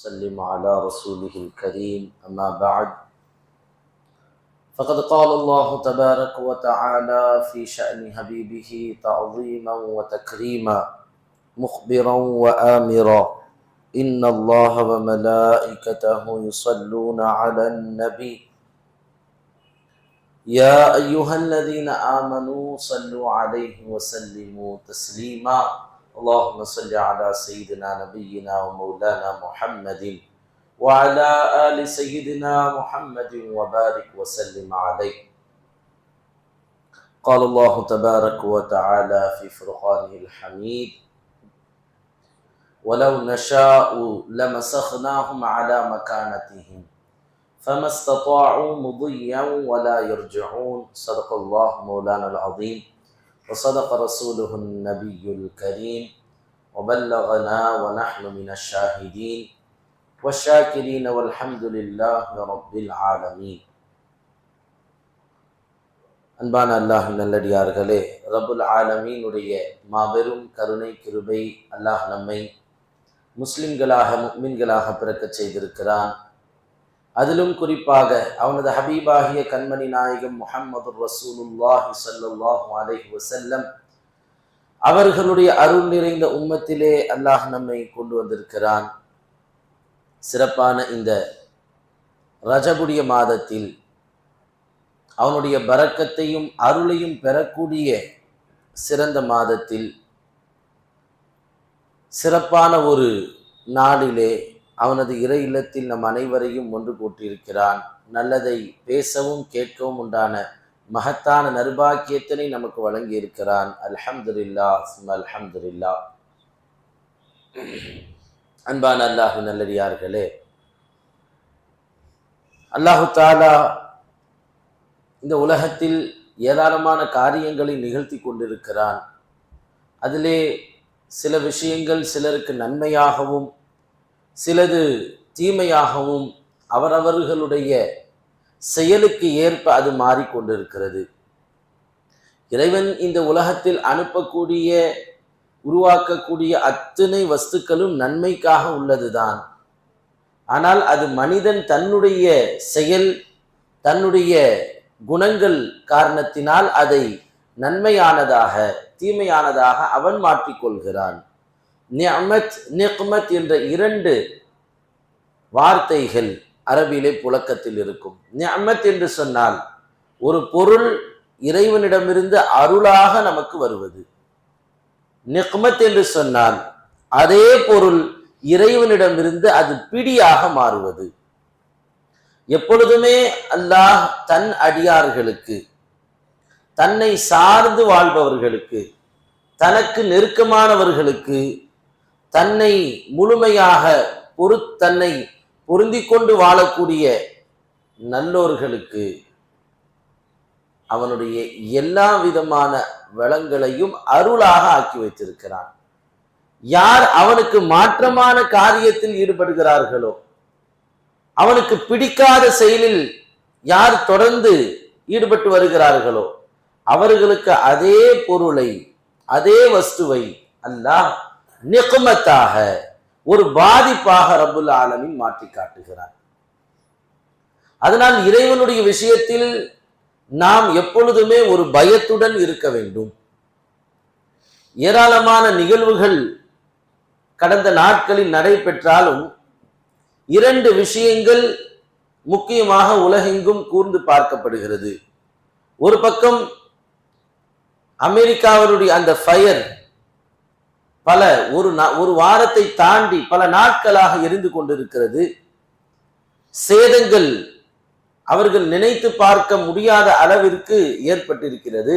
وسلم على رسوله الكريم أما بعد. فقد قال الله تبارك وتعالى في شأن حبيبه تعظيما وتكريما مخبرا وآمرا إن الله وملائكته يصلون على النبي. يا أيها الذين آمنوا صلوا عليه وسلموا تسليما. اللهم صل على سيدنا نبينا ومولانا محمد وعلى آل سيدنا محمد وبارك وسلم عليه. قال الله تبارك وتعالى في فرقانه الحميد ولو نشاء لمسخناهم على مكانتهم فما استطاعوا مضيا ولا يرجعون. صدق الله مولانا العظيم. وصدق رسوله النبي الكريم وبلغنا ونحن من الشاهدين والشاكرين والحمد لله رب العالمين அன்பான அல்லாஹ் நல்லடியார்களே ரபுல் ஆலமீனுடைய மாபெரும் கருணை கிருபை அல்லாஹ் நம்மை முஸ்லிம்களாக முக்மின்களாக பிறக்கச் செய்திருக்கிறான் அதிலும் குறிப்பாக அவனது ஹபீபாகிய கண்மணி நாயகம் முஹம்மது ரசூலுல்லாஹி சல்லுல்லாஹு அலைஹி வசல்லம் அவர்களுடைய அருள் நிறைந்த உம்மத்திலே அல்லாஹ் நம்மை கொண்டு வந்திருக்கிறான். சிறப்பான இந்த ரஜபுடைய மாதத்தில் அவனுடைய பறக்கத்தையும் அருளையும் பெறக்கூடிய சிறந்த மாதத்தில் சிறப்பான ஒரு நாளிலே அவனது இறை இல்லத்தில் நம் அனைவரையும் ஒன்று கூட்டியிருக்கிறான். நல்லதை பேசவும் கேட்கவும் உண்டான மகத்தான நர்பாக்கியத்தினை நமக்கு வழங்கி இருக்கிறான் சும் அல்ஹம்துல்லா அன்பான அல்லாஹு நல்லடியார்களே அல்லாஹு தாலா இந்த உலகத்தில் ஏராளமான காரியங்களை நிகழ்த்தி கொண்டிருக்கிறான். அதிலே சில விஷயங்கள் சிலருக்கு நன்மையாகவும் சிலது தீமையாகவும் அவரவர்களுடைய செயலுக்கு ஏற்ப அது மாறிக்கொண்டிருக்கிறது. இறைவன் இந்த உலகத்தில் அனுப்பக்கூடிய உருவாக்கக்கூடிய அத்தனை வஸ்துக்களும் நன்மைக்காக உள்ளதுதான். ஆனால் அது மனிதன் தன்னுடைய செயல் தன்னுடைய குணங்கள் காரணத்தினால் அதை நன்மையானதாக தீமையானதாக அவன் மாற்றிக்கொள்கிறான். நியமத் நிக்மத் என்ற இரண்டு வார்த்தைகள் அரபியிலே புழக்கத்தில் இருக்கும். நியமத் என்று சொன்னால் ஒரு பொருள் இறைவனிடமிருந்து அருளாக நமக்கு வருவது. நிக்மத் என்று சொன்னால் அதே பொருள் இறைவனிடமிருந்து அது பிடியாக மாறுவது. எப்பொழுதுமே அல்லாஹ் தன் அடியார்களுக்கு தன்னை சார்ந்து வாழ்பவர்களுக்கு தனக்கு நெருக்கமானவர்களுக்கு தன்னை முழுமையாக பொறுத்தன்னை தன்னை பொருந்தி கொண்டு வாழக்கூடிய நல்லோர்களுக்கு அவனுடைய எல்லா விதமான வளங்களையும் அருளாக ஆக்கி வைத்திருக்கிறான். யார் அவனுக்கு மாற்றமான காரியத்தில் ஈடுபடுகிறார்களோ அவனுக்கு பிடிக்காத செயலில் யார் தொடர்ந்து ஈடுபட்டு வருகிறார்களோ அவர்களுக்கு அதே பொருளை அதே வஸ்துவை அல்லாஹ் நிகமத்தாக ஒரு பாதிப்பாக ரபுல் ஆலமின் மாற்றி காட்டுகிறார். அதனால் இறைவனுடைய விஷயத்தில் நாம் எப்பொழுதுமே ஒரு பயத்துடன் இருக்க வேண்டும். ஏராளமான நிகழ்வுகள் கடந்த நாட்களில் நடைபெற்றாலும் இரண்டு விஷயங்கள் முக்கியமாக உலகெங்கும் கூர்ந்து பார்க்கப்படுகிறது. ஒரு பக்கம் அமெரிக்காவினுடைய அந்த ஃபயர் பல ஒரு ஒரு வாரத்தை தாண்டி பல நாட்களாக எரிந்து கொண்டிருக்கிறது. சேதங்கள் அவர்கள் நினைத்து பார்க்க முடியாத அளவிற்கு ஏற்பட்டிருக்கிறது.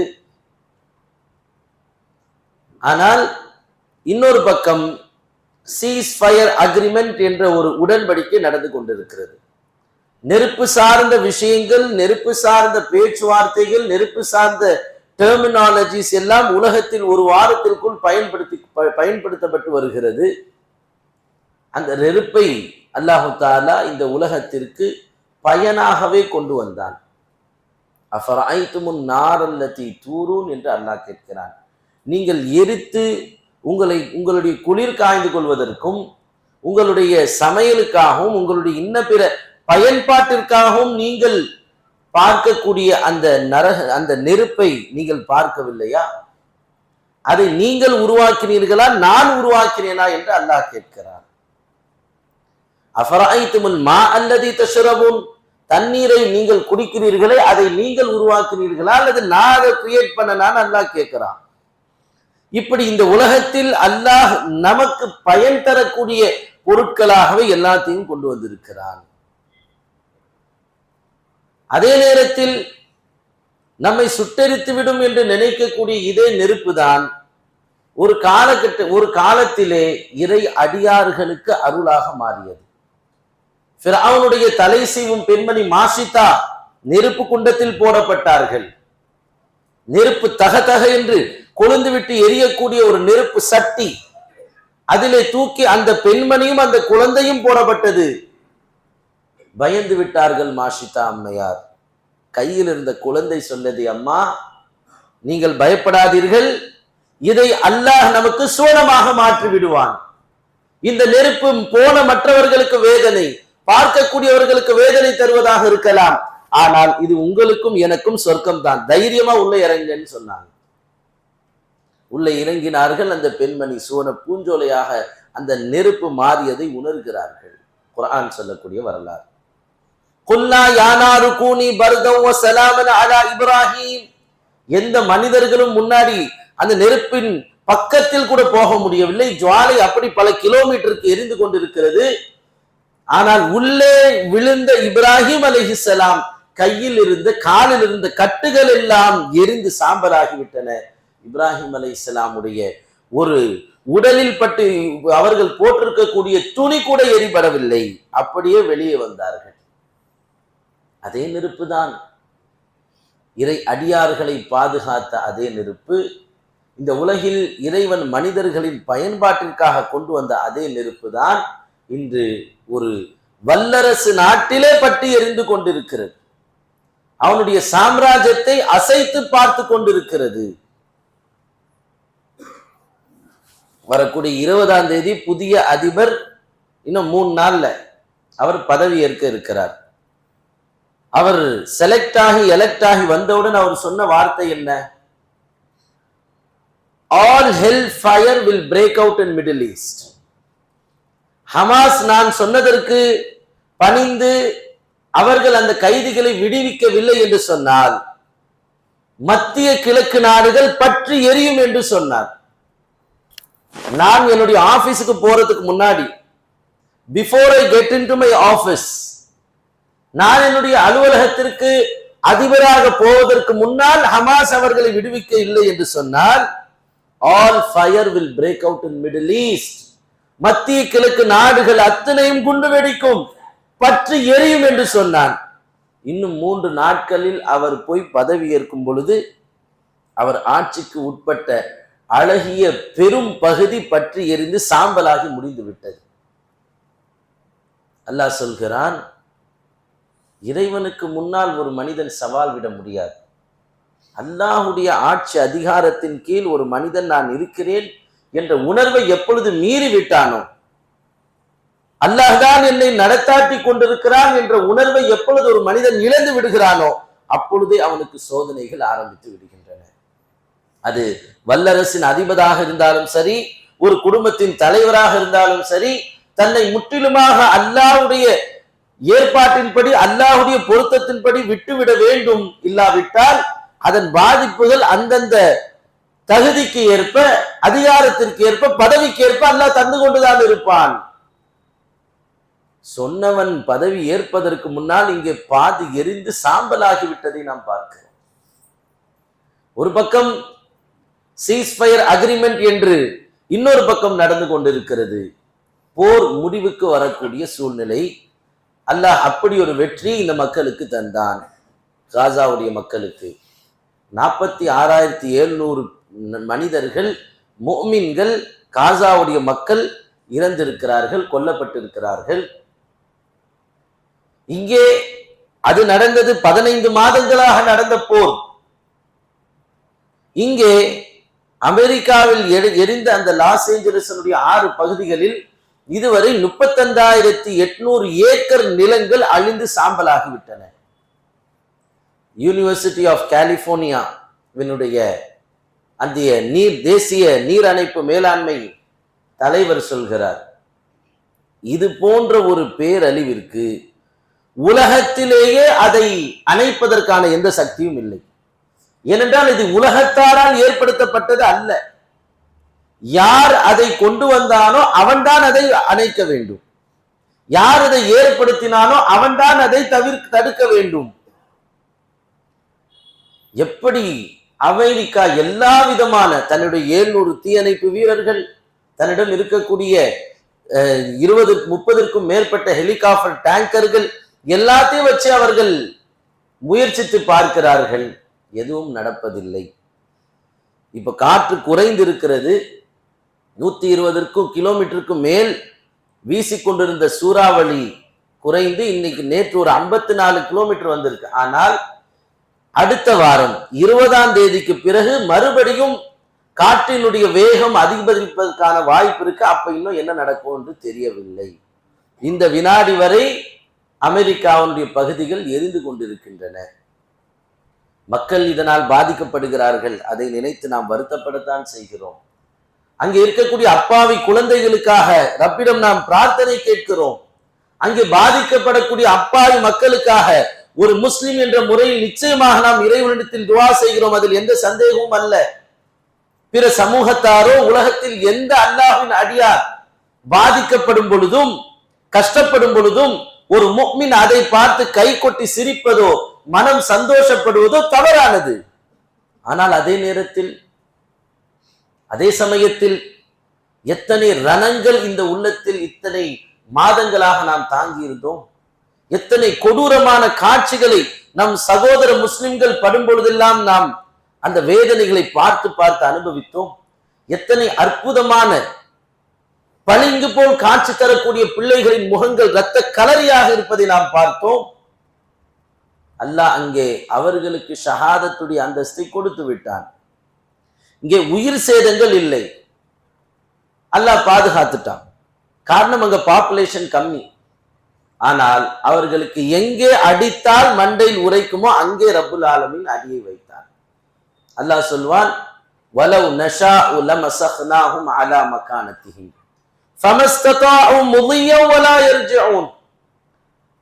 ஆனால் இன்னொரு பக்கம் சீஸ் ஃபயர் அக்ரிமெண்ட் என்ற ஒரு உடன்படிக்கை நடந்து கொண்டிருக்கிறது. நெருப்பு சார்ந்த விஷயங்கள் நெருப்பு சார்ந்த பேச்சுவார்த்தைகள் நெருப்பு சார்ந்த டெர்மினாலஜிஸ் எல்லாம் உலகத்தில் ஒரு வாரத்திற்குள் பயன்படுத்தி பயன்படுத்தப்பட்டு வருகிறது. அந்த நெருப்பை அல்லாஹு தாலா இந்த உலகத்திற்கு பயனாகவே கொண்டு வந்தான். அஃபராய்த்துமுன் நாரல்லத்தி தூரூன் என்று அல்லாஹ் கேட்கிறான். நீங்கள் எரித்து உங்களை உங்களுடைய குளிர் காய்ந்து கொள்வதற்கும் உங்களுடைய சமையலுக்காகவும் உங்களுடைய இன்ன பிற பயன்பாட்டிற்காகவும் நீங்கள் பார்க்கக்கூடிய அந்த நரக அந்த நெருப்பை நீங்கள் பார்க்கவில்லையா? அதை நீங்கள் உருவாக்கினீர்களா? நான் உருவாக்கினேனா என்று அல்லாஹ் கேட்கிறார் அஃபராய்த்துமுல் மா அல்லதி தஷ்ரபுன்? தண்ணீரை நீங்கள் குடிக்கிறீர்களே அதை நீங்கள் உருவாக்கினீர்களா? அல்லது நான் அதை கிரியேட் பண்ணனான்னு அல்லாஹ் கேட்கிறான். இப்படி இந்த உலகத்தில் அல்லாஹ் நமக்கு பயன் தரக்கூடிய பொருட்களாகவே எல்லாத்தையும் கொண்டு வந்திருக்கிறான். அதே நேரத்தில் நம்மை சுட்டெரித்து விடும் என்று நினைக்கக்கூடிய இதே நெருப்பு தான் ஒரு காலகட்ட ஒரு காலத்திலே இறை அடியார்களுக்கு அருளாக மாறியது. அவனுடைய தலை செய்வும் பெண்மணி மாசிதா நெருப்பு குண்டத்தில் போடப்பட்டார்கள். நெருப்பு தக தக என்று கொழுந்து விட்டு எரியக்கூடிய ஒரு நெருப்பு சட்டி அதிலே தூக்கி அந்த பெண்மணியும் அந்த குழந்தையும் போடப்பட்டது. பயந்து விட்டார்கள் மாஷிதா அம்மையார். கையில் இருந்த குழந்தை சொன்னது அம்மா நீங்கள் பயப்படாதீர்கள். இதை அல்லாஹ் நமக்கு சோழமாக மாற்றி விடுவான். இந்த நெருப்பு போன மற்றவர்களுக்கு வேதனை பார்க்கக்கூடியவர்களுக்கு வேதனை தருவதாக இருக்கலாம். ஆனால் இது உங்களுக்கும் எனக்கும் சொர்க்கம் தான் தைரியமா உள்ள இறங்கன்னு சொன்னாங்க. உள்ள இறங்கினார்கள். அந்த பெண்மணி சோன பூஞ்சோலையாக அந்த நெருப்பு மாறியதை உணர்கிறார்கள். குரான் சொல்லக்கூடிய வரலாறு. குல்லா யானாரு கூனி பர்தம் சலாமன் அலா இப்ராஹிம். எந்த மனிதர்களும் முன்னாடி அந்த நெருப்பின் பக்கத்தில் கூட போக முடியவில்லை. ஜுவாலை அப்படி பல கிலோமீட்டருக்கு எரிந்து கொண்டிருக்கிறது. ஆனால் உள்ளே விழுந்த இப்ராஹிம் அலிஹிசலாம் கையில் இருந்த காலில் இருந்த கட்டுகள் எல்லாம் எரிந்து சாம்பலாகிவிட்டன. இப்ராஹிம் அலி இஸ்லாமுடைய ஒரு உடலில் பட்டு அவர்கள் போட்டிருக்கக்கூடிய துணி கூட எரிபடவில்லை. அப்படியே வெளியே வந்தார்கள். அதே நெருப்பு தான். இறை அடியார்களை பாதுகாத்த அதே நெருப்பு. இந்த உலகில் இறைவன் மனிதர்களின் பயன்பாட்டிற்காக கொண்டு வந்த அதே நெருப்பு தான் இன்று ஒரு வல்லரசு நாட்டிலே பட்டு எரிந்து கொண்டிருக்கிறது. அவனுடைய சாம்ராஜ்யத்தை அசைத்து பார்த்து கொண்டிருக்கிறது. வரக்கூடிய இருபதாம் தேதி புதிய அதிபர் இன்னும் மூணு நாள்ல அவர் பதவி ஏற்க இருக்கிறார். அவர் செலக்ட் ஆகி எலெக்ட் ஆகி வந்தவுடன் அவர் சொன்ன வார்த்தை என்ன? All hell fire will break out in Middle East Hamas நான் சொன்னதற்கு பணிந்து அவர்கள் அந்த கைதிகளை விடுவிக்கவில்லை என்று சொன்னால் மத்திய கிழக்கு நாடுகள் பற்றி எரியும் என்று சொன்னார். நான் என்னுடைய ஆபீஸுக்கு போறதுக்கு முன்னாடி before I get into my office நான் என்னுடைய அலுவலகத்திற்கு அதிபராக போவதற்கு முன்னால் ஹமாஸ் அவர்களை விடுவிக்க இல்லை என்று சொன்னால் all fire will break out in middle east மத்திய கிழக்கு நாடுகள் அத்தனையும் குண்டு வெடிக்கும் பற்றி எரியும் என்று சொன்னான். இன்னும் மூன்று நாட்களில் அவர் போய் பதவி ஏற்கும் பொழுது அவர் ஆட்சிக்கு உட்பட்ட அழகிய பெரும் பகுதி பற்றி எரிந்து சாம்பலாகி முடிந்து விட்டது. அல்லாஹ் சொல்கிறான் இறைவனுக்கு முன்னால் ஒரு மனிதன் சவால் விட முடியாது. அல்லாஹுடைய ஆட்சி அதிகாரத்தின் கீழ் ஒரு மனிதன் நான் இருக்கிறேன் என்ற உணர்வை எப்பொழுது மீறி விட்டானோ அல்லாஹ்தான் என்னை நடத்தாட்டி கொண்டிருக்கிறான் என்ற உணர்வை எப்பொழுது ஒரு மனிதன் இழந்து விடுகிறானோ அப்பொழுதே அவனுக்கு சோதனைகள் ஆரம்பித்து விடுகின்றன. அது வல்லரசின் அதிபதாக இருந்தாலும் சரி ஒரு குடும்பத்தின் தலைவராக இருந்தாலும் சரி தன்னை முற்றிலுமாக அல்லாஹ்வுடைய ஏற்பாட்டின்படி அல்லாஹுடைய பொருத்தத்தின்படி விட்டுவிட வேண்டும் இல்லாவிட்டால் அதன் பாதிப்புகள் அந்தந்த தகுதிக்கு ஏற்ப அதிகாரத்திற்கு ஏற்ப பதவிக்கு ஏற்ப அல்லாஹ் தந்து கொண்டுதான் இருப்பான். சொன்னவன் பதவி ஏற்பதற்கு முன்னால் இங்கே பாதி எரிந்து சாம்பலாகி விட்டதை நாம் பார்க்கிறோம். ஒரு பக்கம் சீஸ்பயர் அக்ரிமெண்ட் என்று இன்னொரு பக்கம் நடந்து கொண்டிருக்கிறது. போர் முடிவுக்கு வரக்கூடிய சூழ்நிலை. அல்லாஹ் அப்படி ஒரு வெற்றி இந்த மக்களுக்கு தந்தான். காசாவுடைய மக்களுக்கு. நாற்பத்தி ஆறாயிரத்தி எழுநூறு மனிதர்கள் மோமின்கள் காசாவுடைய மக்கள் இறந்திருக்கிறார்கள் கொல்லப்பட்டிருக்கிறார்கள். இங்கே அது நடந்தது பதினைந்து மாதங்களாக நடந்த போர். இங்கே அமெரிக்காவில் எரி- எரிந்த அந்த லாஸ் ஏஞ்சலஸனுடைய ஆறு பகுதிகளில் இதுவரை முப்பத்தஞ்சாயிரத்தி எட்நூறு ஏக்கர் நிலங்கள் அழிந்து சாம்பலாகிவிட்டன. யூனிவர்சிட்டி ஆஃப் கலிபோர்னியாவினுடைய அந்த நீர் தேசிய நீர் அணைப்பு மேலாண்மை தலைவர் சொல்கிறார் இது போன்ற ஒரு பேரழிவிற்கு உலகத்திலேயே அதை அணைப்பதற்கான எந்த சக்தியும் இல்லை. ஏனென்றால் இது உலகத்தாரால் ஏற்படுத்தப்பட்டது அல்ல. யார் அதை கொண்டு வந்தானோ அவன்தான் அதை அணைக்க வேண்டும். யார் அதை ஏற்படுத்தினானோ அவன்தான் அதை தவிர்க்க தடுக்க வேண்டும். எப்படி அமெரிக்கா எல்லா விதமான தன்னுடைய ஏழ்நூறு தீயணைப்பு வீரர்கள் தன்னிடம் இருக்கக்கூடிய இருபது முப்பதற்கும் மேற்பட்ட ஹெலிகாப்டர் டேங்கர்கள் எல்லாத்தையும் வச்சு அவர்கள் முயற்சித்து பார்க்கிறார்கள். எதுவும் நடப்பதில்லை. இப்ப காற்று குறைந்திருக்கிறது. நூத்தி இருபதற்கும் கிலோமீட்டருக்கும் மேல் வீசிக்கொண்டிருந்த சூறாவளி குறைந்து இன்னைக்கு நேற்று ஒரு ஐம்பத்தி நாலு கிலோமீட்டர் வந்திருக்கு. ஆனால் அடுத்த வாரம் இருபதாம் தேதிக்கு பிறகு மறுபடியும் காற்றினுடைய வேகம் அதிகரிப்பதற்கான வாய்ப்பு இருக்கு. அப்ப இன்னும் என்ன நடக்கும் என்று தெரியவில்லை. இந்த வினாடி வரை அமெரிக்காவுடைய பகுதிகள் எரிந்து கொண்டிருக்கின்றன. மக்கள் இதனால் பாதிக்கப்படுகிறார்கள். அதை நினைத்து நாம் வருத்தப்படத்தான் செய்கிறோம். அங்கே இருக்கக்கூடிய அப்பாவி குழந்தைகளுக்காக ரப்பிடம் நாம் பிரார்த்தனை கேட்கிறோம். அங்கே பாதிக்கப்படக்கூடிய அப்பாவி மக்களுக்காக ஒரு முஸ்லிம் என்ற முறையில் நிச்சயமாக நாம் இறைவனிடத்தில் துவா செய்கிறோம். அதில் எந்த சந்தேகமும் அல்ல. பிற சமூகத்தாரோ உலகத்தில் எந்த அல்லாஹின் அடியார் பாதிக்கப்படும் பொழுதும் கஷ்டப்படும் பொழுதும் ஒரு முக்மின் அதை பார்த்து கை கொட்டி சிரிப்பதோ மனம் சந்தோஷப்படுவதோ தவறானது. ஆனால் அதே நேரத்தில் அதே சமயத்தில் எத்தனை ரணங்கள் இந்த உள்ளத்தில் இத்தனை மாதங்களாக நாம் தாங்கியிருந்தோம்? எத்தனை கொடூரமான காட்சிகளை நம் சகோதர முஸ்லிம்கள் படும்பொழுதெல்லாம் நாம் அந்த வேதனைகளை பார்த்து பார்த்து அனுபவித்தோம்? எத்தனை அற்புதமான பளிங்கு போல் காட்சி தரக்கூடிய பிள்ளைகளின் முகங்கள் இரத்த கலரியாக இருப்பதை நாம் பார்த்தோம். அல்லாஹ் அங்கே அவர்களுக்கு ஷஹாதத்துடைய அந்தஸ்தை கொடுத்து விட்டான். இங்கே உயிர் சேதங்கள் இல்லை. அல்லாஹ் பாதுகாத்துட்டான். காரணம் அங்க பாப்புலேஷன் கம்மி. ஆனால் அவர்களுக்கு எங்கே அடித்தால் மண்டையில் உரைக்குமோ அங்கே ரப்புல் ஆலமின் அடியை வைத்தார். அல்லாஹ் சொல்வான் வலவ் நஷா லமசஹ்னாஹும் அலா மகானத்திஹிம். ஃபமஸ்ததாஉ முதியன் வலா யர்ஜிஊன்.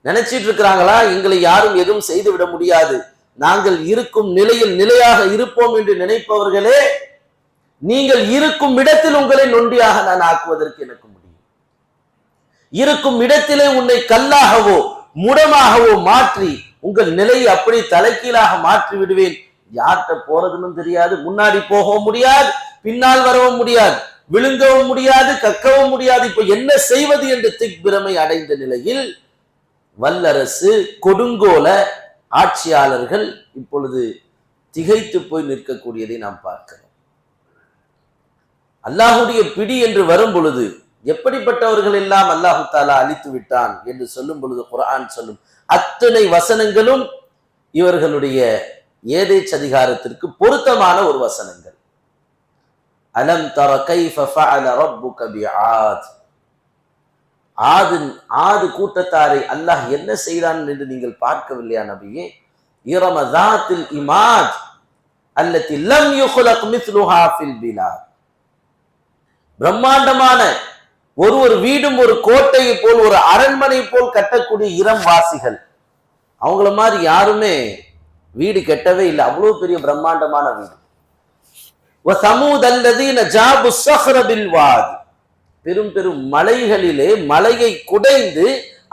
நினைச்சிட்டு இருக்கிறாங்களா? எங்களை யாரும் எதுவும் செய்து விட முடியாது. நாங்கள் இருக்கும் நிலையில் நிலையாக இருப்போம் என்று நினைப்பவர்களே நீங்கள் இருக்கும் இடத்தில் உங்களை நொண்டியாக நான் ஆக்குவதற்கு எனக்கு முடியும். இருக்கும் இடத்திலே உன்னை கல்லாகவோ முடமாகவோ மாற்றி உங்கள் நிலையை அப்படி தலைக்கீழாக மாற்றி விடுவேன். யார்கிட்ட போறதுன்னு தெரியாது முன்னாடி போகவும் முடியாது பின்னால் வரவும் முடியாது விழுங்கவும் முடியாது கக்கவும் முடியாது. இப்ப என்ன செய்வது என்று திக்பிரமை அடைந்த நிலையில் வல்லரசு கொடுங்கோல ஆட்சியாளர்கள் இப்பொழுது திகைத்து போய் நிற்கக்கூடியதை நாம் பார்க்கிறோம். அல்லாஹுடைய பிடி என்று வரும் பொழுது எப்படிப்பட்டவர்கள் எல்லாம் அல்லாஹு தாலா அழித்து விட்டான் என்று சொல்லும் பொழுது குரான் சொல்லும் அத்தனை வசனங்களும் இவர்களுடைய ஏதை சதிகாரத்திற்கு பொருத்தமான ஒரு வசனங்கள். அலம் தர கைஃப ஆது ஆது கூட்டத்தாரை அல்லாஹ் என்ன செய்தான் என்று நீங்கள் பார்க்கவில்லையா நபியே? இரமதாத்தில் இமாத் அல்லத்தில் லம் யுஹ்லக் மித்லுஹா ஃபில் பிலாத். பிரம்மாண்டமான ஒரு ஒரு வீடும் ஒரு கோட்டையை போல் ஒரு அரண்மனை போல் கட்டக்கூடிய இளம் வாசிகள். அவங்கள மாதிரி யாருமே வீடு கெட்டவே இல்லை. அவ்வளவு பெரிய பிரம்மாண்டமான வீடு. பெரும் பெரும் மலைகளிலே மலையை குடைந்து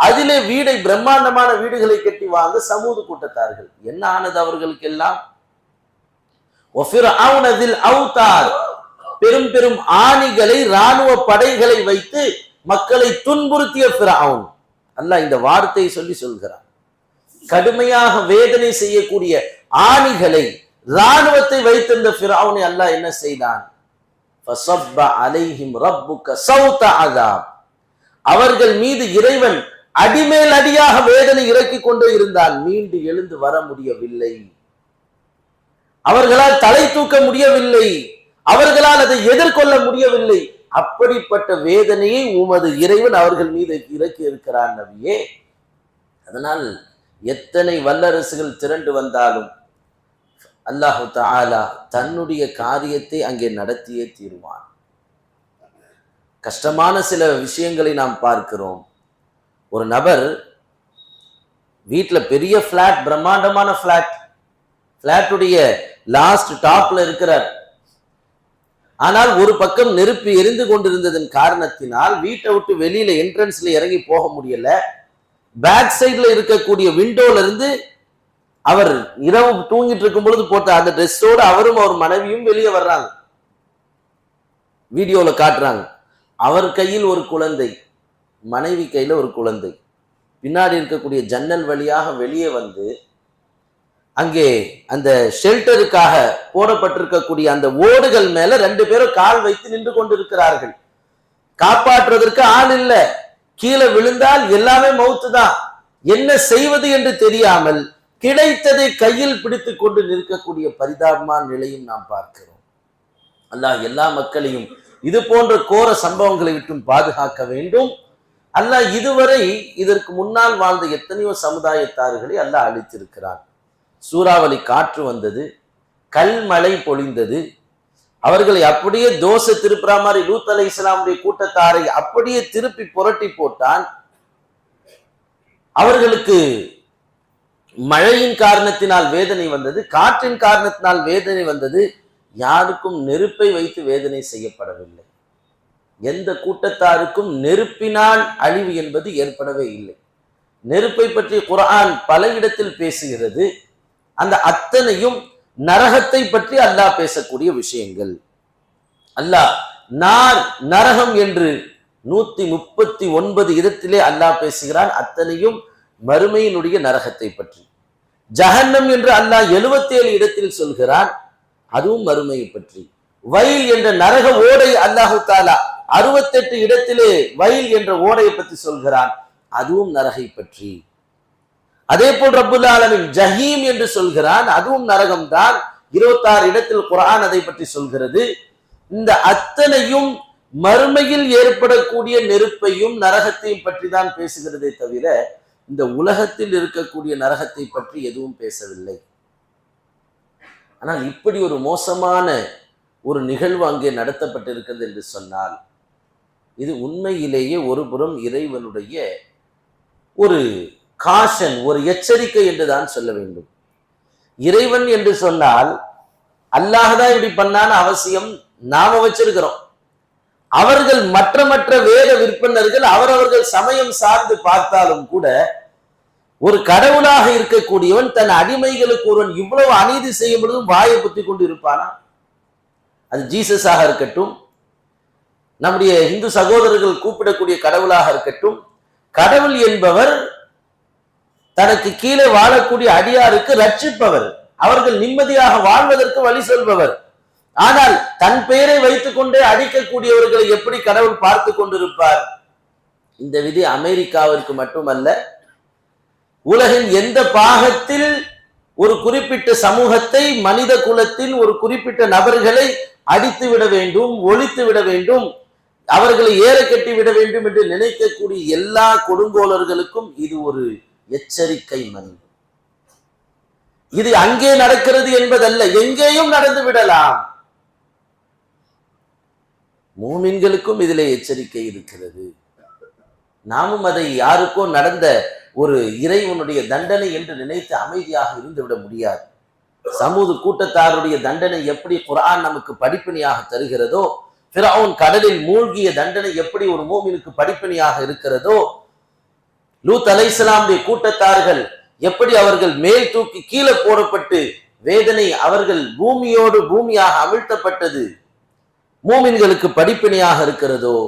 அதிலே வீடை பிரம்மாண்டமான வீடுகளை கட்டி வாங்க சமூக கூட்டத்தார்கள். என்ன ஆனது அவர்களுக்கு எல்லாம் அவனதில் அவுத்தார் பெரும் பெரும் ஆணிகளை இராணுவ படைகளை வைத்து மக்களை துன்புறுத்திய பிராவும் அல்லாஹ் இந்த வார்த்தையை சொல்லி சொல்கிறான். கடுமையாக வேதனை செய்யக்கூடிய ஆணிகளை ராணுவத்தை வைத்திருந்த பிராவுனை அல்லாஹ் என்ன செய்தான்? அவர்கள் மீது இறைவன் அடிமேல் அடியாக வேதனை இறக்கி கொண்டே இருந்தால் மீண்டு எழுந்து வர முடியவில்லை. அவர்களால் தலை தூக்க முடியவில்லை. அவர்களால் அதை எதிர்கொள்ள முடியவில்லை. அப்படிப்பட்ட வேதனையை உமது இறைவன் அவர்கள் மீது இறக்கி இருக்கிறார் நபியே. அதனால் எத்தனை வல்லரசுகள் திரண்டு வந்தாலும் அல்லாஹு தாலா தன்னுடைய காரியத்தை அங்கே நடத்தியே தீருவான். கஷ்டமான சில விஷயங்களை நாம் பார்க்கிறோம். ஒரு நபர் வீட்டில் பெரிய ஃப்ளாட் பிரம்மாண்டமான ஃப்ளாட் ஃப்ளாட்டுடைய லாஸ்ட் டாப்ல இருக்கிறார். ஆனால் ஒரு பக்கம் நெருப்பு எரிந்து கொண்டிருந்ததன் காரணத்தினால் வீட்டை விட்டு வெளியில என்ட்ரன்ஸ்ல இறங்கி போக முடியல. பேக் சைட்ல இருக்கக்கூடிய விண்டோல இருந்து அவர் இரவு தூங்கிட்டு இருக்கும் பொழுது போட்ட அந்த ட்ரெஸ்ஸோடு அவரும் அவர் மனைவியும் வெளியே வர்றாங்க. வீடியோல காட்டுறாங்க. அவர் கையில் ஒரு குழந்தை மனைவி கையில ஒரு குழந்தை. பின்னாடி இருக்கக்கூடிய ஜன்னல் வழியாக வெளியே வந்து அங்கே அந்த ஷெல்டருக்காக போடப்பட்டிருக்கக்கூடிய அந்த ஓடுகள் மேல ரெண்டு பேரும் கால் வைத்து நின்று கொண்டிருக்கிறார்கள். காப்பாற்றுவதற்கு ஆள் இல்லை. கீழே விழுந்தால் எல்லாமே மவுத்து தான். என்ன செய்வது என்று தெரியாமல் கிடைத்ததை கையில் பிடித்து கொண்டு நிற்கக்கூடிய பரிதாபமான நிலையும் நாம் பார்க்கிறோம். அல்லாஹ் எல்லா மக்களையும் இது போன்ற கோர சம்பவங்களை விட்டும் பாதுகாக்க வேண்டும். அல்லாஹ் இதுவரை இதற்கு முன்னால் வாழ்ந்த எத்தனையோ சமுதாயத்தார்களை அல்லாஹ் அளித்திருக்கிறான் சூறாவளி காற்று வந்தது கல்மழை பொழிந்தது. அவர்களை அப்படியே தோசை திருப்புற மாதிரி லூத் அலை இஸ்லாமுடைய கூட்டத்தாரை அப்படியே திருப்பி புரட்டி போட்டான். அவர்களுக்கு மழையின் காரணத்தினால் வேதனை வந்தது காற்றின் காரணத்தினால் வேதனை வந்தது. யாருக்கும் நெருப்பை வைத்து வேதனை செய்யப்படவில்லை. எந்த கூட்டத்தாருக்கும் நெருப்பினால் அழிவு என்பது ஏற்படவே இல்லை. நெருப்பை பற்றி குரான் பல இடத்தில் பேசுகிறது. அந்த அத்தனையும் நரகத்தை பற்றி அல்லாஹ் பேசக்கூடிய விஷயங்கள். அல்லாஹ் நான் நரகம் என்று நூத்தி முப்பத்தி ஒன்பது இடத்திலே அல்லாஹ் பேசுகிறான். அத்தனையும் மறுமையினுடைய நரகத்தை பற்றி. ஜஹன்னம் என்று அல்லாஹ் எழுபத்தி ஏழு இடத்தில் சொல்கிறான். அதுவும் மறுமையை பற்றி. வயல் என்ற நரக ஓடை அல்லாஹு தாலா அறுபத்தெட்டு இடத்திலே வயல் என்ற ஓடையை பற்றி சொல்கிறான். அதுவும் நரகை பற்றி. அதே போல் ரப்புல் ஆலமின் ஜஹீம் என்று சொல்கிறான் அதுவும் நரகம்தான். இருபத்தாறு இடத்தில் குரான் அதை பற்றி சொல்கிறது. இந்த அத்தனையும் மறுமையில் ஏற்படக்கூடிய நெருப்பையும் நரகத்தையும் பற்றி தான் பேசுகிறதே தவிர இந்த உலகத்தில் இருக்கக்கூடிய நரகத்தை பற்றி எதுவும் பேசவில்லை. ஆனால் இப்படி ஒரு மோசமான ஒரு நிகழ்வு அங்கே நடத்தப்பட்டிருக்கிறது என்று சொன்னால் இது உண்மையிலேயே ஒருபுறம் இறைவனுடைய ஒரு காஷன் ஒரு எச்சரிக்கை என்று தான் சொல்ல வேண்டும். இறைவன் என்று சொன்னால் அல்லாஹதான் இப்படி பண்ணான்னு அவசியம் நாம வச்சிருக்கிறோம். அவர்கள் மற்ற மற்ற வேத விற்பனர்கள் அவரவர்கள் சமயம் சார்ந்து பார்த்தாலும் கூட ஒரு கடவுளாக இருக்கக்கூடியவன் தன் அடிமைகளுக்கு ஒருவன் இவ்வளவு அநீதி செய்யும் பொழுதும் வாயை புத்தி கொண்டு இருப்பானா? அது ஜீசஸாக இருக்கட்டும் நம்முடைய இந்து சகோதரர்கள் கூப்பிடக்கூடிய கடவுளாக இருக்கட்டும் கடவுள் என்பவர் தனக்கு கீழே வாழக்கூடிய அடியாருக்கு ரட்சிப்பவர் அவர்கள் நிம்மதியாக வாழ்வதற்கு வழி சொல்பவர். ஆனால் தன் பெயரை வைத்துக் கொண்டே அடிக்கக்கூடியவர்களை எப்படி கடவுள் பார்த்து கொண்டிருப்பார்? இந்த விதி அமெரிக்காவிற்கு மட்டுமல்ல உலகின் எந்த பாகத்தில் ஒரு குறிப்பிட்ட சமூகத்தை மனித குலத்தின் ஒரு குறிப்பிட்ட நபர்களை அடித்து விட வேண்டும் ஒழித்து விட வேண்டும் அவர்களை ஏற கட்டி விட வேண்டும் என்று நினைக்கக்கூடிய எல்லா கொடுங்கோலர்களுக்கும் இது ஒரு எச்சரிக்கை மணி இது அங்கே நடக்கிறது என்பதல்ல எங்கேயும் நடந்து விடலாம். மூமின்களுக்கும் இதிலே எச்சரிக்கை இருக்கிறது. நாமும் அதை யாருக்கோ நடந்த ஒரு இறைவனுடைய தண்டனை என்று நினைத்து அமைதியாக இருந்துவிட முடியாது. சமூக கூட்டத்தாருடைய தண்டனை எப்படி குரான் நமக்கு படிப்பினையாக தருகிறதோ பிறவுன் கடலில் மூழ்கிய தண்டனை எப்படி ஒரு மூமினுக்கு படிப்பினையாக இருக்கிறதோ லூத் அலைசலாமுடைய கூட்டத்தார்கள் எப்படி அவர்கள் மேல் தூக்கி கீழே போடப்பட்டு வேதனை அவர்கள் பூமியோடு பூமியாக அமிழ்த்தப்பட்டது? மூமின்களுக்கு படிப்பினையாக இருக்கிறதோ?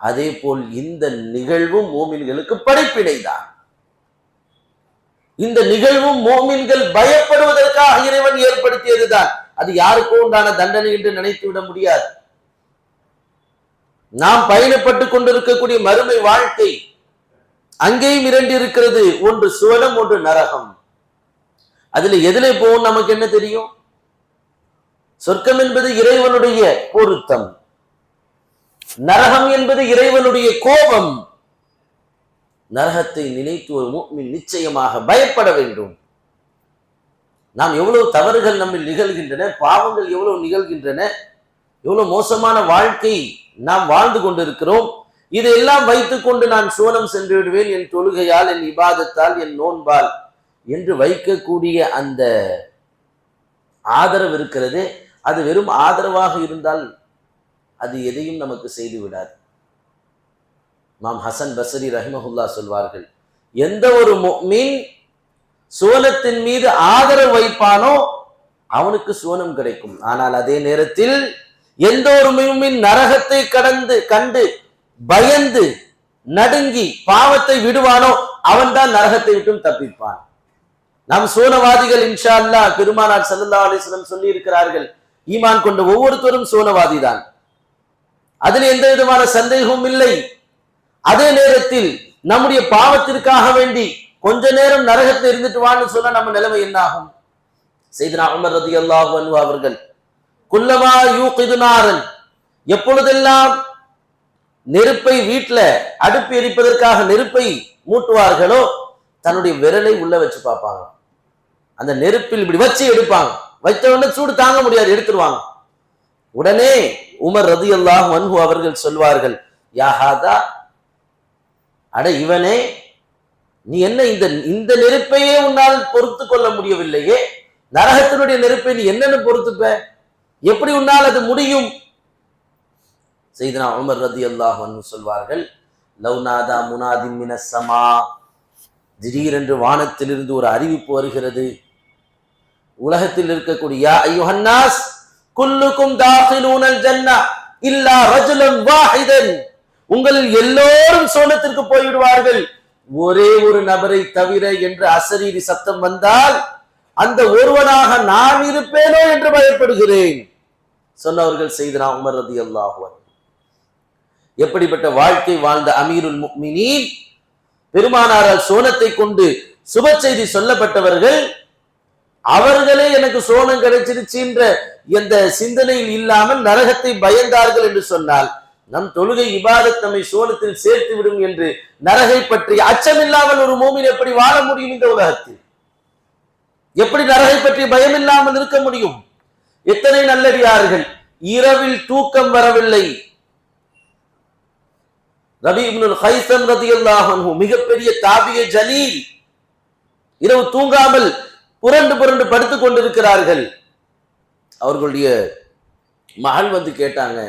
அதே போல் இந்த நிகழ்வும் மூமின்களுக்கு படிப்பினை தான் இந்த நிகழ்வும் மோமின்கள் பயப்படுவதற்காக இறைவன் ஏற்படுத்தியதுதான். அது யாருக்கும் உண்டான தண்டனை என்று நினைத்து விட முடியாது. நாம் பயணப்பட்டு கொண்டிருக்கக்கூடிய மறுமை வாழ்க்கை அங்கேயும் இரண்டு இருக்கிறது. ஒன்று சுவனம் ஒன்று நரகம். அதுல எதுல போகும் நமக்கு என்ன தெரியும்? சொர்க்கம் என்பது இறைவனுடைய பொருத்தம். நரகம் என்பது இறைவனுடைய கோபம். நரகத்தை நினைத்து ஒரு மூமின் நிச்சயமாக பயப்பட வேண்டும். நாம் எவ்வளவு தவறுகள் நம்மில் நிகழ்கின்றன பாவங்கள் எவ்வளவு நிகழ்கின்றன எவ்வளவு மோசமான வாழ்க்கை நாம் வாழ்ந்து கொண்டிருக்கிறோம். இதையெல்லாம் வைத்துக்கொண்டு நான் சோனம் சென்று விடுவேன் என் தொழுகையால் என் இபாதத்தால் என் நோன்பால் என்று வைக்கக்கூடிய அந்த ஆதரவு இருக்கிறது. அது வெறும் ஆதரவாக இருந்தால் அது எதையும் நமக்கு செய்து விடாது. மாம் ஹசன் பசரி ரஹிமஹுல்லா சொல்வார்கள் எந்த ஒரு மீன் சோனத்தின் மீது ஆதரவு வைப்பானோ அவனுக்கு சோனம் கிடைக்கும். ஆனால் அதே நேரத்தில் எந்த ஒரு மீன் நரகத்தை கடந்து கண்டு பயந்து நடுங்கி பாவத்தை விடுவானோ அவன்தான் நரகத்தை விட்டும் தப்பிப்பான். நாம் சோனவாதிகள் இன்ஷா அல்லா பெருமானார் சல்லா அலிஸ்லம் சொல்லி இருக்கிறார்கள் ஈமான் கொண்ட ஒவ்வொருத்தரும் சோனவாதி தான் அதில் எந்த விதமான சந்தேகமும் இல்லை. அதே நேரத்தில் நம்முடைய பாவத்திற்காக வேண்டி கொஞ்ச நேரம் நரகத்தில் இருந்துட்டு வான்னு சொன்னா நம்ம நிலைமை என்னாகும் செய்தனா உமர் ரதி அல்லாஹ் அவர்கள் குல்லமா யூகிதுனாரன் எப்பொழுதெல்லாம் நெருப்பை வீட்டுல அடுப்பு எரிப்பதற்காக நெருப்பை மூட்டுவார்களோ? தன்னுடைய விரலை உள்ள வச்சு பார்ப்பாங்க. அந்த நெருப்பில் இப்படி வச்சு எடுப்பாங்க. வைத்த உடனே சூடு தாங்க முடியாது எடுத்துருவாங்க. உடனே உமர் ரதி அல்லாஹ் மன்ஹு அவர்கள் சொல்வார்கள் யாஹாதா அட இவனே நீ என்ன இந்த இந்த நெருப்பையே உன்னால் பொறுத்து கொள்ள முடியவில்லையே? நரகத்தினுடைய நெருப்பை நீ என்னென்னு பொறுத்துப்ப? எப்படி உன்னால் அது முடியும்? செய்தனா உமர் ரதி அல்லாஹ் சொல்வார்கள் லவ்நாதா முனாதி மினசமா திடீரென்று வானத்திலிருந்து ஒரு அறிவிப்பு வருகிறது. உலகத்தில் இருக்கக்கூடிய ஐயோஹன்னாஸ் குல்லுக்கும் தாஹிலூனல் ஜன்னா இல்லா ரஜுலன் வாஹிதன். உங்களில் எல்லோரும் சோனத்திற்கு போய்விடுவார்கள். ஒரே ஒரு நபரை தவிர என்று அசரீரி சத்தம் வந்தால் அந்த ஒருவனாக நான் இருப்பேனோ என்று பயப்படுகிறேன் சொன்னவர்கள் செய்தனா உமர் ரதி அல்லாஹுவன் எப்படிப்பட்ட வாழ்க்கை வாழ்ந்த அமீருல் முக்மினின்? பெருமானாரால் சோனத்தை கொண்டு சுப செய்தி சொல்லப்பட்டவர்கள் அவர்களே எனக்கு சோனம் கிடைச்சிருச்சுன்ற எந்த சிந்தனையில் இல்லாமல் நரகத்தை பயந்தார்கள் என்று சொன்னால் நம் தொழுகை இபாதத் நம்மை சோனத்தில் சேர்த்து விடும் என்று நரகை பற்றி அச்சமில்லாமல் ஒரு மூமின் எப்படி வாழ முடியும் இந்த உலகத்தில்? எப்படி நரகை பற்றி பயம் இல்லாமல் இருக்க முடியும்? எத்தனை நல்லடியார்கள் இரவில் தூக்கம் வரவில்லை ரபி இப்னுல் ஹைசம் மிகப்பெரிய தாபிய ஜலீல். இரவு தூங்காமல் புரண்டு புரண்டு படுத்துக் கொண்டிருக்கிறார்கள். அவர்களுடைய மகள் வந்து கேட்டாங்க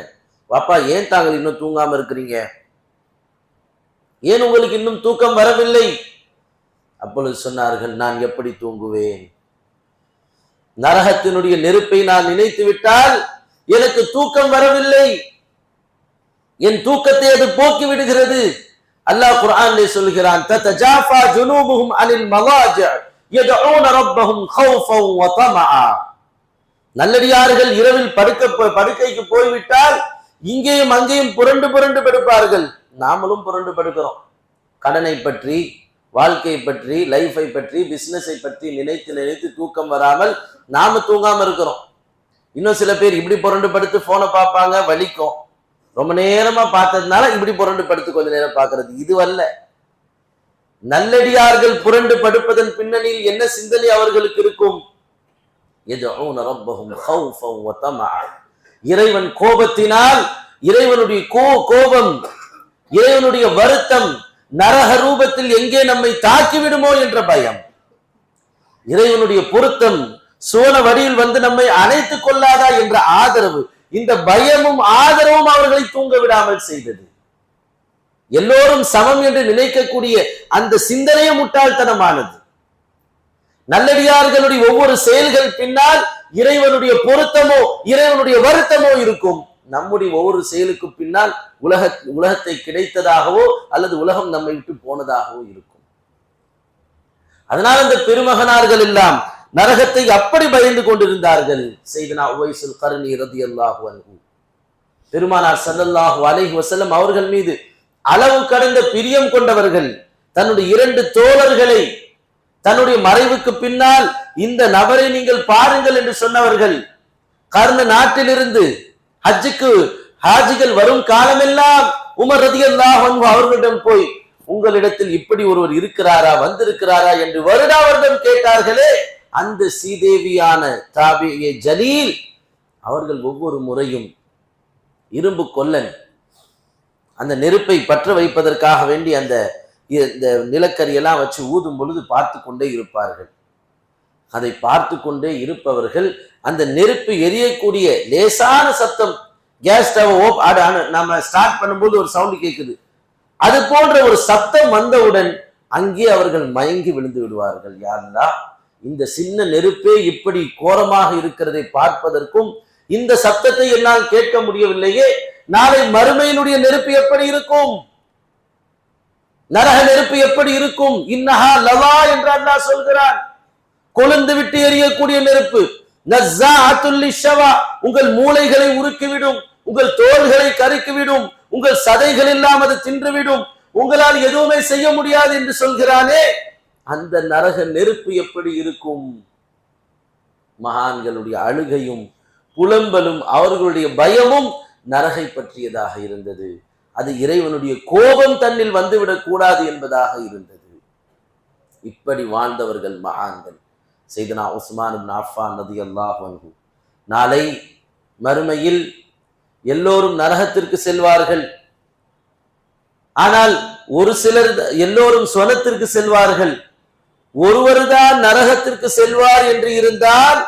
பாப்பா ஏன் தாங்கள் இன்னும் தூங்காம இருக்கிறீங்க? ஏன் உங்களுக்கு இன்னும் தூக்கம் வரவில்லை? அப்பொழுது சொன்னார்கள் நான் எப்படி தூங்குவேன்? நரகத்தினுடைய நெருப்பை நான் நினைத்து விட்டால் எனக்கு தூக்கம் வரவில்லை. என் தூக்கத்தை அது போக்கி விடுகிறது. அல்லாஹ் குர்ஆன்ல சொல்கிறான் ததஜாஃபா ஜுனூபுஹும் அனில் மவாஜி யதஊன ரப்பஹும் கௌஃபன் வ தமஆ நல்லடியார்கள் இரவில் படுக்க படுக்கைக்கு போய்விட்டால் இங்கேயும் அங்கேயும் புரண்டு புரண்டு படுப்பார்கள். நாமளும் புரண்டு படுக்கிறோம். கடனை பற்றி வாழ்க்கையை பற்றி லைஃபை பற்றி பிஸ்னஸை பற்றி நினைத்து நினைத்து தூக்கம் வராமல் நாம தூங்காம இருக்கிறோம். இன்னும் சில பேர் இப்படி புரண்டு படுத்து போனை பார்ப்பாங்க வலிக்கும். ரொம்ப நேரமா பார்த்ததுனால இப்படி புரண்டு படுத்து கொஞ்ச நேரம் பார்க்கறது. இது அல்ல நல்லடியார்கள் புரண்டு படுப்பதன் பின்னணியில் என்ன சிந்தனை அவர்களுக்கு இருக்கும்? இறைவன் கோபத்தினால் இறைவனுடைய கோ கோபம் இறைவனுடைய வருத்தம் நரக ரூபத்தில் எங்கே நம்மை தாக்கி விடுமோ என்ற பயம். இறைவனுடைய பொருத்தம் சோன வழியில் வந்து நம்மை அணைத்துக் கொள்ளாதா என்ற ஆதரவு. இந்த பயமும் ஆதரவும் அவர்களை தூங்க விடாமல் செய்தது. எல்லோரும் சமம் என்று நினைக்கக்கூடிய அந்த சிந்தனையே முட்டாள்தனமானது. நல்லடியார்களுடைய ஒவ்வொரு செயல்கள் பின்னால் இறைவனுடைய பொருத்தமோ இறைவனுடைய வருத்தமோ இருக்கும். நம்முடைய ஒவ்வொரு செயலுக்கு பின்னால் உலக உலகத்தை கிடைத்ததாகவோ அல்லது உலகம் நம்மை விட்டு போனதாகவோ இருக்கும். அதனால் அந்த பெருமகனார்கள் எல்லாம் நரகத்தை அப்படி பயந்து கொண்டிருந்தார்கள். செய்தனா உவைசுல் கருணி ரதி அல்லாஹு அன்ஹு. பெருமானார் சல்லல்லாஹு அலைஹி வசல்லம் அவர்கள் மீது அளவு கடந்த பிரியம் கொண்டவர்கள் தன்னுடைய இரண்டு தோழர்களை தன்னுடைய மறைவுக்கு பின்னால் இந்த நபரை நீங்கள் பாருங்கள் என்று சொன்னவர்கள் கர்ண நாட்டிலிருந்து ஹஜ்ஜுக்கு ஹாஜிகள் வரும் காலமெல்லாம் உமர் ரதியல்லாஹு அன்ஹு அவர்களிடம் போய் உங்களிடத்தில் இப்படி ஒருவர் இருக்கிறாரா வந்திருக்கிறாரா என்று வருடா வருடம் கேட்டார்களே. அந்த சீதேவியான தாபிய ஜலீல் அவர்கள் ஒவ்வொரு முறையும் இரும்பு கொல்லன். அந்த நெருப்பை பற்ற வைப்பதற்காக வேண்டி அந்த இந்த நிலக்கரியெல்லாம் வச்சு ஊதும் பொழுது பார்த்து கொண்டே இருப்பார்கள். அதை பார்த்து கொண்டே இருப்பவர்கள் அந்த நெருப்பு எரியக்கூடிய லேசான சத்தம் கேஸ் ஸ்டவ் ஓப் நம்ம ஸ்டார்ட் பண்ணும்போது ஒரு சவுண்டு கேட்குது அது போன்ற ஒரு சத்தம் வந்தவுடன் அங்கே அவர்கள் மயங்கி விழுந்து விடுவார்கள். யாருந்தா இந்த சின்ன நெருப்பே இப்படி கோரமாக இருக்கிறதை பார்ப்பதற்கும் இந்த சத்தத்தை என்னால் கேட்க முடியவில்லையே. நாளை மறுமையினுடைய நெருப்பு எப்படி இருக்கும்? நரக நெருப்பு எப்படி இருக்கும்? இன்னஹா லவா என்று அல்லாஹ் சொல்கிறான். கொழுந்து விட்டு எரியக்கூடிய நெருப்பு. உங்கள் மூளைகளை உருக்கிவிடும். உங்கள் தோள்களை கருக்கிவிடும். உங்கள் சதைகள் எல்லாம் அது தின்றுவிடும். உங்களால் எதுவுமே செய்ய முடியாது என்று சொல்கிறானே. அந்த நரக நெருப்பு எப்படி இருக்கும்? மகான்களுடைய அழுகையும் புலம்பலும் அவர்களுடைய பயமும் நரகை பற்றியதாக இருந்தது. அது இறைவனுடைய கோபம் தன்னில் வந்துவிடக் கூடாது என்பதாக இருந்தது. இப்படி வாழ்ந்தவர்கள் மகான்கள். செய்தனா உஸ்மான் இப்னு அஃபான் ரலியல்லாஹு நாளை மறுமையில் எல்லோரும் நரகத்திற்கு செல்வார்கள். ஆனால் ஒரு சிலர் எல்லோரும் சொனத்திற்கு செல்வார்கள். ஒருவர்தான் நரகத்திற்கு செல்வார் என்று இருந்தால்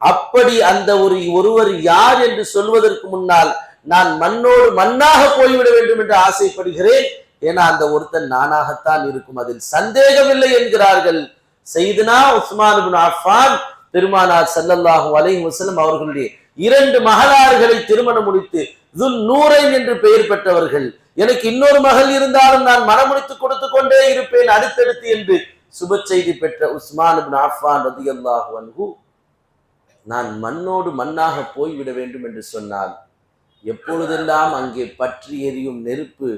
அப்படி அந்த ஒரு ஒருவர் யார் என்று சொல்வதற்கு முன்னால் நான் மண்ணோடு மண்ணாக போய்விட வேண்டும் என்று ஆசைப்படுகிறேன். ஏன்னா அந்த ஒருத்தன் நானாகத்தான் இருக்கும். அதில் சந்தேகமில்லை என்கிறார்கள். செய்தனா உஸ்மான் அஃபான் பெருமானார் சல்லல்லாஹு அலைஹி வசலம் அவர்களுடைய இரண்டு மகளார்களை திருமணம் முடித்து துல் நூரைன் என்று பெயர் பெற்றவர்கள். எனக்கு இன்னொரு மகள் இருந்தாலும் நான் மனமுடித்து கொடுத்து கொண்டே இருப்பேன் அடுத்தடுத்து என்று சுப செய்தி பெற்ற உஸ்மான் ஆஃபான் ரதி அல்லாஹு நான் மண்ணோடு மண்ணாக போய்விட வேண்டும் என்று சொன்னால் எப்பொழுதெல்லாம் அங்கே பற்றி எரியும் நெருப்பு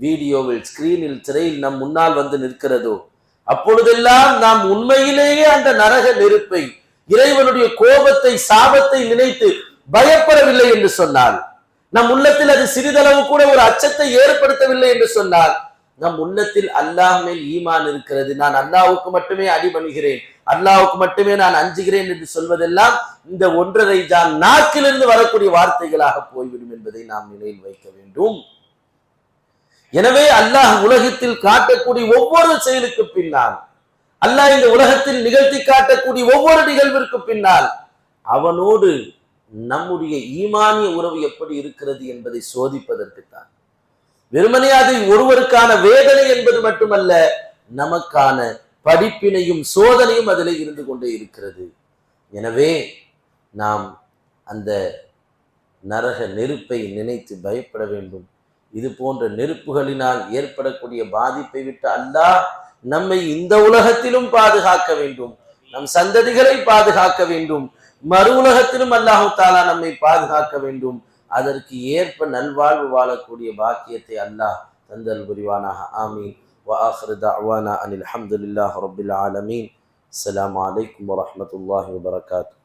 வீடியோவில் ஸ்கிரீனில் திரையில் நம் முன்னால் வந்து நிற்கிறதோ அப்பொழுதெல்லாம் நாம் உண்மையிலேயே அந்த நரக நெருப்பை இறைவனுடைய கோபத்தை சாபத்தை நினைத்து பயப்படவில்லை என்று சொன்னால் நம் உள்ளத்தில் அது சிறிதளவு கூட ஒரு அச்சத்தை ஏற்படுத்தவில்லை என்று சொன்னால் நம் உள்ளத்தில் அல்லாஹ் மேல் ஈமான் இருக்கிறது. நான் அல்லாவுக்கு மட்டுமே அடிபணிகிறேன். அல்லாவுக்கு மட்டுமே நான் அஞ்சுகிறேன் என்று சொல்வதெல்லாம் இந்த ஒன்றரை ஜான் நாக்கிலிருந்து வரக்கூடிய வார்த்தைகளாக போய்விடும் என்பதை நாம் நிலையில் வைக்க வேண்டும். எனவே அல்லாஹ் உலகத்தில் காட்டக்கூடிய ஒவ்வொரு செயலுக்கு பின்னால் அல்லாஹ் இந்த உலகத்தில் நிகழ்த்தி காட்டக்கூடிய ஒவ்வொரு நிகழ்விற்கு பின்னால் அவனோடு நம்முடைய ஈமானிய உறவு எப்படி இருக்கிறது என்பதை சோதிப்பதற்குத்தான் வெறுமனே அது ஒருவருக்கான வேதனை என்பது மட்டுமல்ல நமக்கான படிப்பினையும் சோதனையும் அதில் இருந்து கொண்டே இருக்கிறது. எனவே நாம் அந்த நரக நெருப்பை நினைத்து பயப்பட வேண்டும். இது போன்ற நெருப்புகளினால் ஏற்படக்கூடிய பாதிப்பை விட்டு அல்லாஹ் நம்மை இந்த உலகத்திலும் பாதுகாக்க வேண்டும். நம் சந்ததிகளை பாதுகாக்க வேண்டும். மறு உலகத்திலும் அல்லாஹு தாலா நம்மை பாதுகாக்க வேண்டும். அதற்கு ஏற்ப நல்வாழ்வு வாழக்கூடிய பாக்கியத்தை அல்லாஹ் தந்தல் புரிவானாக ஆமீன் وآخر دعوانا أن الحمد لله رب العالمين السلام عليكم ورحمة الله وبركاته